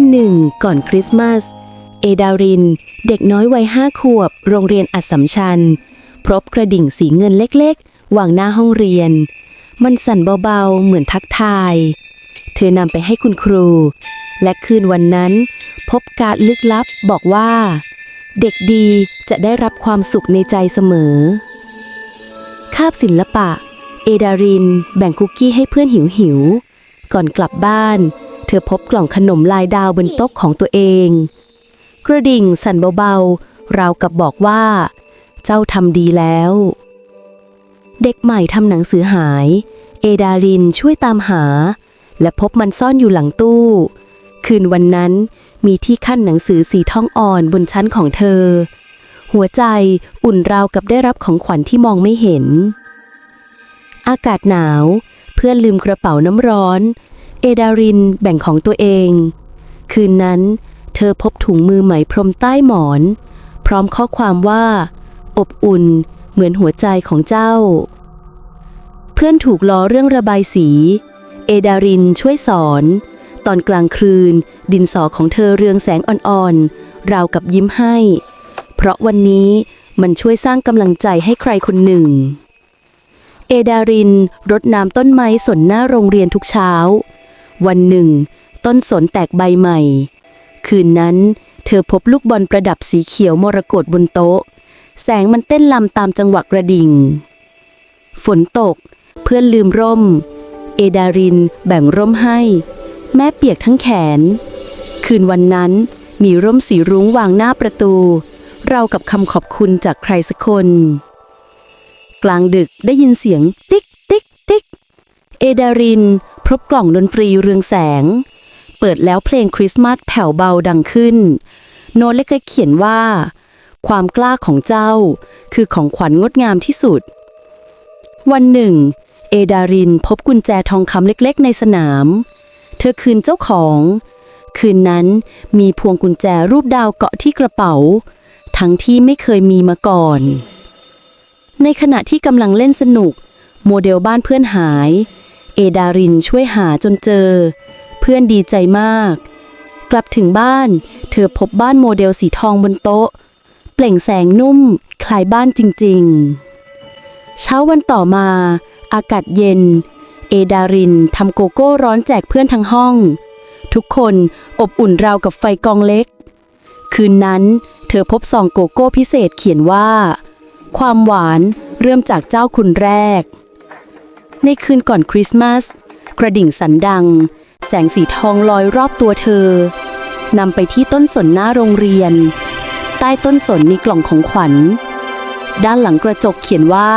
วันหนึ่ง ก่อนคริสต์มาส เอดาริน เด็กน้อยวัยห้าขวบ โรงเรียนอัสสัมชัญ พบกระดิ่งสีเงินเล็กๆ วางหน้าห้องเรียน มันสั่นเบาๆ เหมือนทักทาย เธอนำไปให้คุณครู และคืนวันนั้น พบการลึกลับบอกว่า เด็กดีจะได้รับความสุขในใจเสมอ คาบศิลปะ เอดาริน แบ่งคุกกี้ให้เพื่อนหิวหิว ก่อนกลับบ้าน เธอพบกล่องขนมลายดาวบนโต๊ะของตัวเอง กระดิ่งสั่นเบาๆ ราวกับบอกว่า เจ้าทำดีแล้ว เด็กใหม่ทำหนังสือหาย เอดารินช่วยตามหา และพบมันซ่อนอยู่หลังตู้ คืนวันนั้นมีที่ขั้นหนังสือสีทองอ่อนบนชั้นของเธอ หัวใจอุ่นราวกับได้รับของขวัญที่มองไม่เห็น อากาศหนาว เพื่อนลืมกระเป๋าน้ำร้อน เอดารินแบ่งของตัวเอง คืนนั้น เธอพบถุงมือไหมพรมใต้หมอน พร้อมข้อความว่า อบอุ่นเหมือนหัวใจของเจ้า เพื่อนถูกล้อเรื่องระบายสี เอดารินช่วยสอน ตอนกลางคืน ดินสอของเธอเรืองแสงอ่อนๆ ราวกับยิ้มให้ เพราะวันนี้มันช่วยสร้างกำลังใจให้ใครคนหนึ่ง เอดารินรดน้ำต้นไม้สนหน้าโรงเรียนทุกเช้า วันหนึ่ง ต้นสนแตกใบใหม่ คืนนั้น เธอพบลูกบอลประดับสีเขียวมรกตบนโต๊ะ แสงมันเต้นลำตามจังหวะกระดิ่ง ฝนตก เพื่อนลืมร่ม เอดารินแบ่งร่มให้ แม่เปียกทั้งแขน คืนวันนั้นมีร่มสีรุ้งวางหน้าประตู เรากับคำขอบคุณจากใครสักคน กลางดึกได้ยินเสียงติ๊กติ๊กติ๊กเอดาริน พบกล่องดนตรีเรืองแสง เปิดแล้วเพลงคริสต์มาสแผ่วเบาดังขึ้น โน้ตเล็กๆเขียนว่า ความกล้าของเจ้า คือของขวัญงดงามที่สุด วันหนึ่ง เอดารินพบกุญแจทองคำเล็กๆ ในสนาม เธอคืนเจ้าของ คืนนั้นมีพวงกุญแจรูปดาวเกาะที่กระเป๋า ทั้งที่ไม่เคยมีมาก่อน ในขณะที่กำลังเล่นสนุก โมเดลบ้านเพื่อนหาย เอดารินช่วยหาจนเจอ เพื่อนดีใจมาก กลับถึงบ้าน เธอพบบ้านโมเดลสีทองบนโต๊ะ เปล่งแสงนุ่ม คล้ายบ้านจริง ๆ เช้าวันต่อมา อากาศเย็น เอดารินทำโกโก้ร้อนแจกเพื่อนทั้งห้อง ทุกคนอบอุ่นราวกับไฟกองเล็ก คืนนั้น เธอพบซองโกโก้พิเศษเขียนว่า ความหวานเริ่มจากเจ้าคุณแรก ในคืนก่อนคริสต์มาส กระดิ่งสันดัง แสงสีทองลอยรอบตัวเธอนำไปที่ต้นสนหน้าโรงเรียน ใต้ต้นสนมีกล่องของขวัญ ด้านหลังกระจกเขียนว่า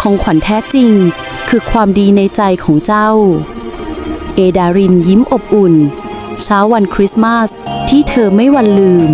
ของขวัญแท้จริง คือความดีในใจของเจ้า เอดารินยิ้มอบอุ่น เช้าวันคริสต์มาสที่เธอไม่วันลืม